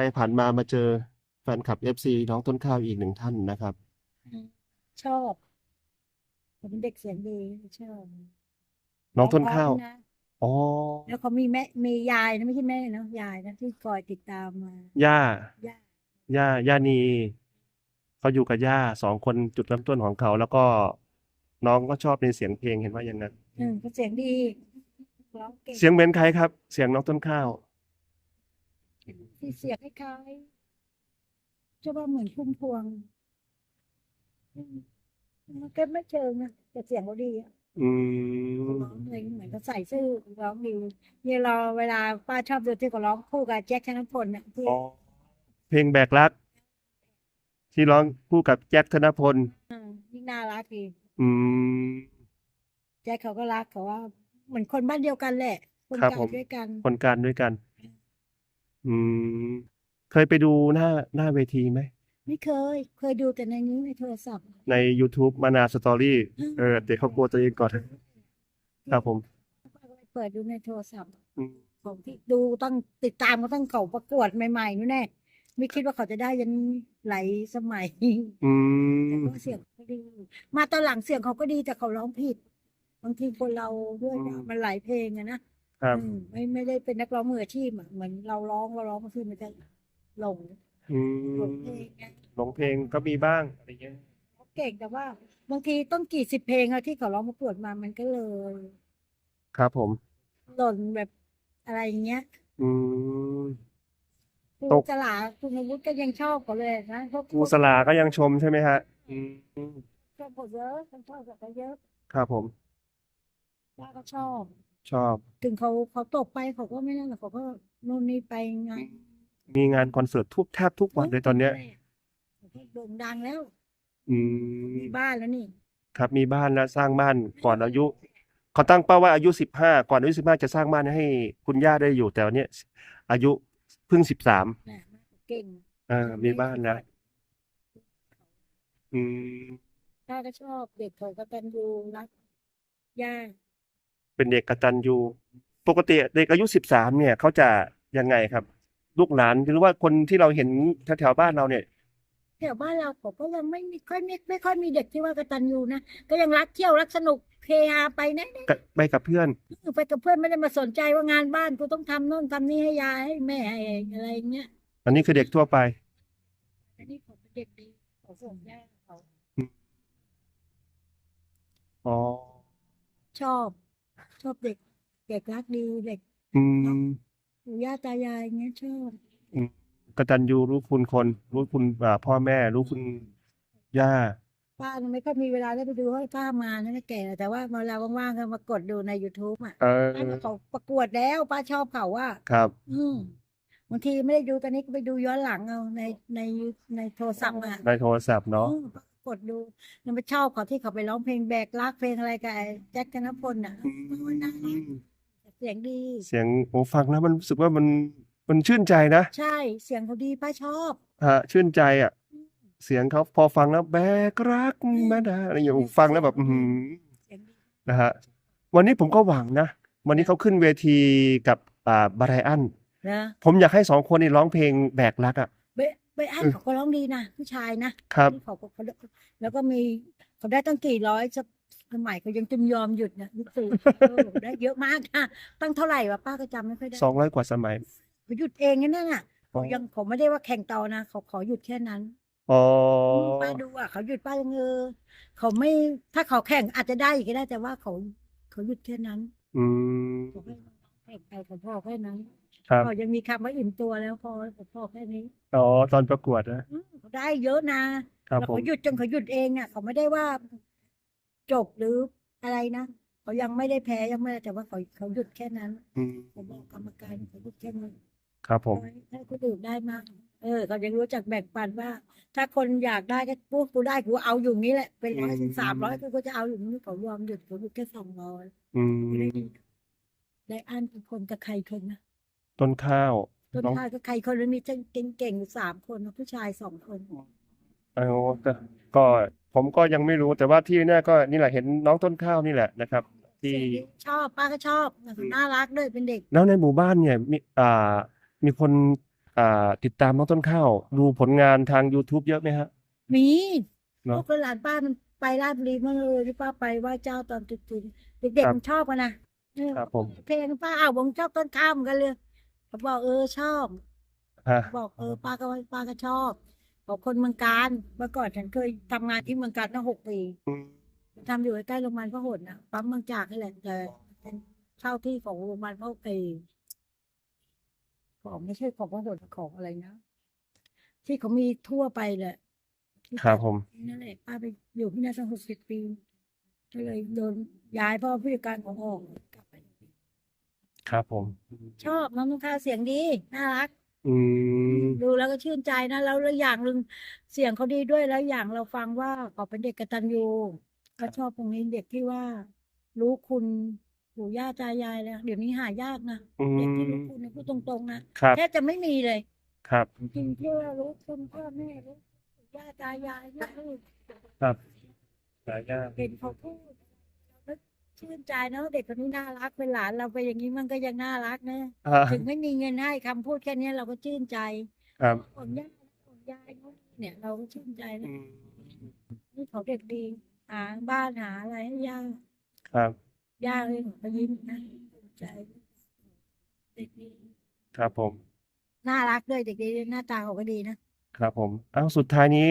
ไปผ่านมามาเจอแฟนคลับเอฟซีน้องต้นข้าวอีกหนึ่งท่านนะครับ ชอบผมเป็นเด็กเสียงดีชอบน้องต้นข้าวเพระะอ๋อ แล้วเขามีแม่มียายนะไม่ใช่แม่เนอะยายนะที่คอยติดตามมาย่า ย่าย่า ย่านี เขาอยู่กับย่าสองคนจุดเริ่มต้นของเขา แล้วก็น้องก็ชอบในเสียงเพลงเห็นว่าอย่างนั้น อืมเขาเสียงดีร้องเก่งเสียงเหมือนใครครับ เสียงน้องต้นข้าว ที่เสียงคล้ายๆจะว่าเหมือนพุ่มพวงอืมมันก็ไม่เชิงนะแต่เสียงเขาดีอะอืมร้องเพลงเหมือนเขาใส่ซื่อร้องดีเนี่ยเราเวลาป้าชอบดูที่เขาร้องคู่กับแจ็คธนพลน่ะที่อ๋อเพลงแบกรัก ที่ร้องคู่กับแจ็คธนพลอืมยิ่งน่ารักดีอืม แจ็คเขาก็รักเขาว่า เหมือนคนบ้านเดียวกันแหละ คนครับเก่าผม ด้วยกัน คนการด้วยกัน อืม เคยไปดูหน้า หน้าเวทีไหม ไม่เคย เคยดูแต่ในนี้ ในโทรศัพท์ ใน YouTube มานาสตอรี่อืม เออเด็กเขากลัวตัวเองก่อนครับผมเปิดดูในโทรศัพท์ อืม ของที่ดูต้องติดตามก็ต้องเขาประกวดใหม่ ๆ นู่นแน่ ไม่คิดว่าเขาจะได้ยันหลายสมัย อืแต่มก็เสียงเขาดี มาตอนหลังเสียงเขาก็ดี แต่เขาร้องผิด บางทีคนเราด้วยอืมมันหลายเพลงอะนะ ครับ อืมไม่ไม่ได้เป็นนักร้องมืออาชีพอะเหมือนเราร้องเราร้องบางทีมันจะหลงอืหลงมเพลงไงหลงเพลงก็มีบ้างอะไรเงี้ย เขาเก่งแต่ว่า บางทีต้องกี่สิบเพลงอะที่เขาร้องประกวดมามันก็เลย ครับผม หล่นแบบอะไรอย่างเงี้ยอืม ครูตก สลาคุณวุฒิก็ยังชอบเขาเลยนะเพราะครูสลาก็ยังชมใช่ไหมฮะ อืม ชอบเขาเยอะเขาชอบเขาเยอะครับผม ป้าก็ชอบ ชอบ ถึงเขาเขาตกไปเขาก็ไม่นั่นหรอกเขาก็นู่นนี่ไปไงมีงานคอนเสิร์ตทุกแทบทุกวันเลยตอนเนี้ย เขาก็โด่งดังแล้วอืม มีบ้านแล้วนี่ครับมีบ้านแล้วสร้างบ้านก่อนอายุเขาตั้งเป้าว่าอายุสิบห้าก่อนอายุสิบห้าจะสร้างบ้านให้คุณย่าได้อยู่แต่วันเนี้ยอายุเพิ่งสิบสามนะเก่งอ่ามีบ้านแล้วอืม ป้าก็ชอบเด็กเขาก็ตันยูรักย่า เป็นเด็กกตัญญูปกติเด็กอายุสิบสามเนี่ยเขาจะยังไงครับ ลูกหลานหรือว่าคนที่เราเห็นแถวๆบ้านเราเนี่ย แถวบ้านเราเขาก็ยังไม่มีค่อยไม่ไม่ค่อยมีเด็กที่ว่ากตันยูนะก็ยังรักเที่ยวรักสนุกเฮฮาไปนะกะไปกับเพื่อน ไปกับเพื่อนไม่ได้มาสนใจว่างานบ้านกูต้องทำโน่นทำนี่ให้ยายให้แม่ให้อะไรอย่างเงี้ยอันนี้คือเด็กทั่วไปอันนี้เขาเป็นเด็กดีเขาส่งย่าเขาอ๋อชอบ ชอบเด็ก เด็กรักดีเด็กอืมปู่ย่าตายายอย่างเงี้ยชอบกตัญญูรู้คุณคน รู้คุณอ่าพ่อแม่ รู้คุณย่า ป้าน่ะไม่ค่อยมีเวลาได้ไปดูให้ป้ามานะแก่แต่ว่าเวลาว่างๆก็มากดดูใน youtube อะเออป้าเขาประกวดแล้ว ป้าชอบเขาว่า ครับ อืมบางทีไม่ได้ดูตอนนี้ก็ไปดูย้อนหลังเอาในในในโทรศัพท์อะในโทรศัพท์เนาะ อืมป้า กดดูยังไม่ชอบเขาที่เขาไปร้องเพลงแบกรักเพลงอะไรกับไอ้แจ็คธนพลอะโอ้ยน่ารักเสียงดี เสียงโอ้ฟังแล้วมันรู้สึกว่ามันมันชื่นใจนะ ใช่เสียงเขาดีป้าชอบฮะชื่นใจอะ เสียงเขาพอฟังแล้วแบกรักมาดาอะไรอย่างเงี้ยฟังแล้วแบบอือหือเสียงดีนะฮะวันนี้ผมก็หวังนะ วันนี้เขาขึ้นเวทีกับอ่าบารายอันนะผมอยากให้สองคนนี้ร้องเพลงแบกรักอะ เบเบอันเออเขาก็ร้องดีนะผู้ชายนะครับที่เขาก็เขาแล้วก็มีเขาได้ตั้งกี่ร้อยสสมัยเขายังจำยอมหยุดนะยุคสี่โอ้โหได้เยอะมากนะตั้งเท่าไหร่วะป้าก็จำไม่ค่อยได้สองร้อยกว่าสมัยเขาหยุดเองนั่นน่ะอ๋อเขายังเขาไม่ได้ว่าแข่งต่อนะเขาขอหยุดแค่นั้นอ๋อป้าดูอะเขาหยุดป้ายังเออเขาไม่ถ้าเขาแข่งอาจจะได้อีกก็ได้แต่ว่าเขาเขาหยุดแค่นั้น อืม เขาไม่แข่งไปเขาพอแค่นั้นครับเขายังมีคำว่าอิ่มตัวแล้วพอเขาพอแค่นี้อ๋อตอนประกวดนะอืมเขาได้เยอะนะครับแล้วผมเขาหยุดจนเขาหยุดเองอะเขาไม่ได้ว่าจบหรืออะไรนะเขายังไม่ได้แพ้ยังไม่ได้แต่ว่าเขาเขาหยุดแค่นั้นอืมเขาบอกกรรมการเขาหยุดแค่นั้น ครับผมให้คนอื่นได้มาก เออเขายังรู้จักแบ่งปันว่า ถ้าคนอยากได้ก็พูดกูได้กูเอาอยู่นี้แหละ เป็นร้อยอืมถึงสามร้อยกูก็จะเอาอยู่นี้เขายอมหยุดเขาหยุดแค่สองร้อยอืม ได้อ่านเป็นคนกับใครคนนะต้นข้าวต้นน้องข้าวกับใครคนแล้วมีเก่งเก่งๆอยู่สามคนนะผู้ชายสองคนเอาก็ก็ผมก็ยังไม่รู้แต่ว่าที่แน่ก็นี่แหละเห็นน้องต้นข้าวนี่แหละนะครับ ที่เสียงดีชอบป้าก็ชอบน่ารักด้วยเป็นเด็ก แล้วในหมู่บ้านเนี่ยมีอ่ามีคนอ่าติดตามน้องต้นข้าว ดูผลงานทาง YouTube เยอะไหมฮะมีเนอะลูกหลานป้ามันไปราชบุรีเมื่อเลยที่ป้าไปไหว้เจ้าตอนตรุษจีนเด็กครับๆมันชอบกันนะเออ ครับผม เพลงป้าอ้าววงชอบต้นข้าวเหมือนกันเลยเขาบอกเออชอบ ฮะ บอกเออป้าก็ว่าป้าก็ชอบ บอกคนเมืองการเมื่อก่อนฉันเคยทำงานที่เมืองการตั้งหกปีอืม ทำอยู่ใกล้ๆโรงพยาบาลพหลนะปั๊มบางจากนี่แหละแต่เป็นเช่าที่ของโรงพยาบาลพหลเออของไม่ใช่ของพหลของอะไรนะที่เขามีทั่วไปแหละที่ครับผม นั่นแหละป้าไปอยู่ที่นั่นตั้งหกสิบปี ก็เลยโดนย้ายเพราะผู้จัดการของออกกลับไป ครับผม ชอบน้องต้นข้าวเสียงดีน่ารัก อืม ดูแล้วก็ชื่นใจนะแล้วแล้วอย่างหนึ่งเสียงเขาดีด้วยแล้วอย่างเราฟังว่าเขาเป็นเด็กกตัญญูก็ชอบตรงนี้เด็กที่ว่า รู้คุณปู่ย่าตายายแล้วเดี๋ยวนี้หายากนะอืเด็กที่ม รู้คุณเนี่ยพูดตรงๆนะครับ แทบจะไม่มีเลยครับ จริงๆที่ว่ารู้คุณพ่อแม่รู้ปู่ย่าตายายลูกครับหายาก เห็นเขาพูดเราก็ ชื่นใจเนาะเด็กคนนี้น่ารักเป็นหลานเราไปอย่างนี้มันก็ยังน่ารักนะอ่าถึงไม่มีเงินให้คำพูดแค่นี้เราก็ชื่นใจครับของย่าของยายเขาเนี่ยเราก็ชื่นใจอืนะมนี่เขาเด็กดีหาบ้านหาอะไรให้ย่าครับย่าเลยไปยิ้มนะภูมิใจเด็กดีครับผม น่ารักด้วยเด็กดีหน้าตาเขาก็ดีนะครับผมเอ้าสุดท้ายนี้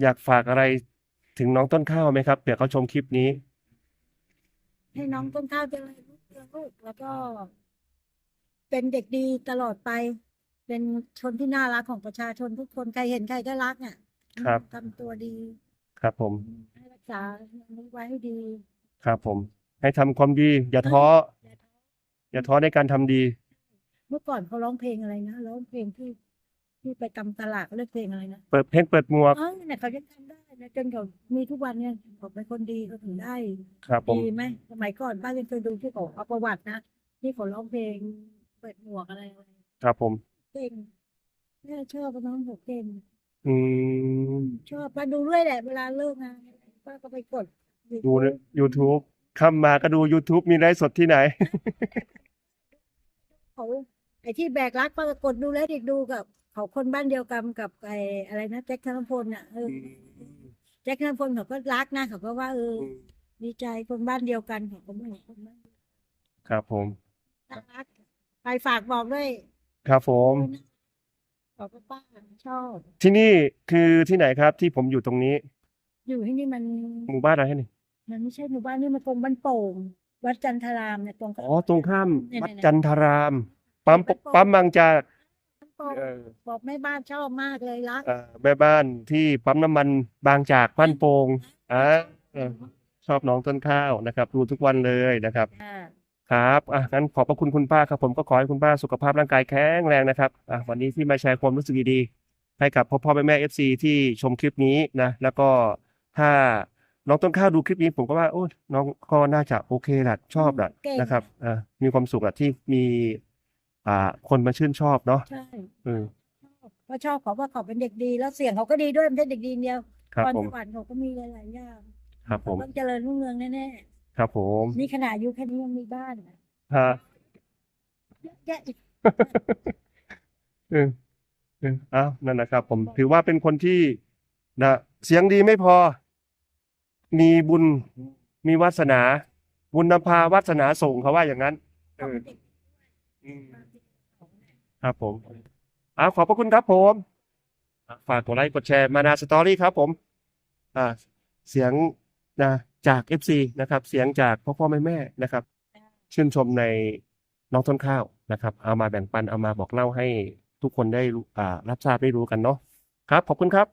อยากฝากอะไรถึงน้องต้นข้าวไหมครับเผื่อเขาชมคลิปนี้ ให้น้องต้นข้าวเจริญรุ่งเรืองลูกแล้วก็ เป็นเด็กดีตลอดไป เป็นชนที่น่ารักของประชาชนทุกคนใครเห็นใครก็รักอะครับ ทำตัวดี ครับผม ให้รักษาอันนี้ไว้ให้ดีครับผม ให้ทำความดี อย่าท้อ อย่าท้ออย่าท้อในการทำดี เมื่อก่อนเขาร้องเพลงอะไรนะร้องเพลงที่ ที่ไปตำตลาดเขาเรียกเพลงอะไรนะเปิดเพลงเปิดหมวก เออเนี่ยเขายังทำได้นะจนเขามีทุกวันเนี่ยเขาเป็นคนดีเขาถึงได้ครับผม ดีไหมสมัยก่อนป้ายังเคยดูที่เขาเอาประวัตินะที่เขาร้องเพลง เปิดหมวกอะไรอะไรครับผม เก่งแม่ชอบน้องเขาเก่งอืม ชอบป้าดูเรื่อยแหละเวลาเลิกงานป้าก็ไปกดดูใน YouTube เข้ามาก็ดู YouTube มีไลฟ์สดที่ไหน เขาไอ้ที่แบกรักป้าก็กดดูแล้วเด็กดูกับ เขาคนบ้านเดียวกันกับไอ้อะไรนะแจ็คธนพลน่ะเออแจ็คธนพลเขาก็รักนะเขาก็ว่าเออดีใจคนบ้านเดียวกันของผมเหมือนคนบ้านครับผม น่ารักไปฝากบอกด้วยครับผม บอกว่าป้าชอบที่นี่คือที่ไหนครับที่ผมอยู่ตรงนี้ อยู่ที่นี่มัน หมู่บ้านอะไรนี่มันไม่ใช่หมู่บ้านนี่มันตรงบ้านโป่งวัดจันทรามเนี่ยตรงอ๋อตรงข้ามเนี่ยวัดเนี่ยจันทรามปั๊มบ้านโป่งปั๊มบางจาก บ้านโป่งเออบอกแม่บ้านชอบมากเลยรักเอ่อแม่บ้านที่ปั๊มน้ำมันบางจากบ้านโป่งอ่าเออชอบน้องต้นข้าวนะครับ ดูทุกวันเลยนะครับ อ่าครับอะงั้นขอบพระคุณคุณป้าครับ ผมก็ขอให้คุณป้าสุขภาพร่างกายแข็งแรงนะครับอะวันนี้ที่มาแชร์ความรู้สึกดีๆให้กับพ่อพ่อแม่แม่เอฟซีที่ชมคลิปนี้นะ แล้วก็ถ้าน้องต้นข้าวดูคลิปนี้ผมก็ว่าโอ้น้องก็น่าจะโอเคแหละชอบแหละเก่งนะครับอะมีความสุขแหละที่มี อ่า คนมาชื่นชอบเนาะใช่เออชอบเพราะชอบเขาว่าเขาเป็นเด็กดีแล้วเสียงเขาก็ดีด้วยไม่ใช่เด็กดีอย่างเดียวครับพรผม สวรรค์เขาก็มีหลายๆอย่างครับผม ต้องเจริญรุ่งเรืองแน่ครับผมๆนี่ขนาดอายุแค่นี้ยังมีบ้านอะฮะ เยอะแยะอีกเออเอออ้าวนั่นนะครับ ผมถือว่าเป็นคนที่นะเสียงดีไม่พอ มีบุญมีวาสนา บุญนำพาวาสนาส่งเขาว่าอย่างนั้น เอเขาอเป็นเด็กอืมดีของแม่ ครับผมอ่าขอบพระคุณครับผมฝากกดไลค์กดแชร์มานาสตอรี่ครับผมอ่าเสียงนะจากเอฟซีนะครับ เสียงจากพ่อพ่อแม่แม่นะครับ ชื่นชมในน้องต้นข้าวนะครับ เอามาแบ่งปันเอามาบอกเล่าให้ทุกคนได้อ่ารับทราบได้รู้กันเนาะครับ ขอบคุณครับ